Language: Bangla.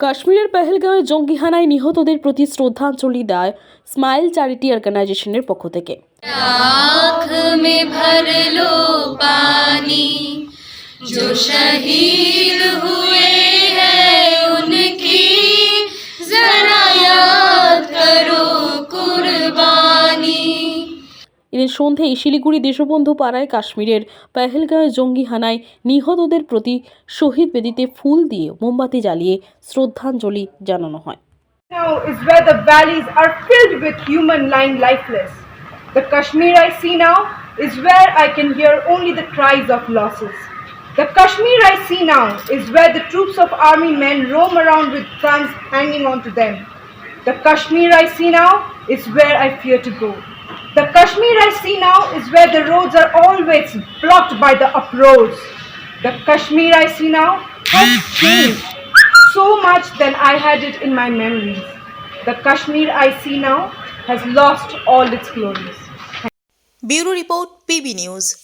কাশ্মীরের পেহেলগাঁও জঙ্গি হানায় নিহতদের প্রতি শ্রদ্ধাঞ্জলি দেয় স্মাইল চ্যারিটি অর্গানাইজেশনের পক্ষ থেকে। পানি, জো শহীদ এদিন সন্ধ্যেয় শিলিগুড়ি দেশবন্ধু পাড়ায় কাশ্মীরের পেহেলগাঁওয়ে জঙ্গি হানায় নিহতদের প্রতি শহীদ বেদিতে ফুল দিয়ে মোমবাতি জ্বালিয়ে শ্রদ্ধাঞ্জলি জানানো হয় now is where the valleys are filled with human lying lifeless. The Kashmir I see now is where I can hear only the cries of losses. The Kashmir I see now is where the troops of army men roam around with guns hanging onto them. The Kashmir I see now is where I fear to go. Kashmir I see now is where the roads are always blocked by the uproars. The Kashmir I see now has changed so much than I had it in my memories. The Kashmir I see now has lost all its glories. Bureau Report, PB News.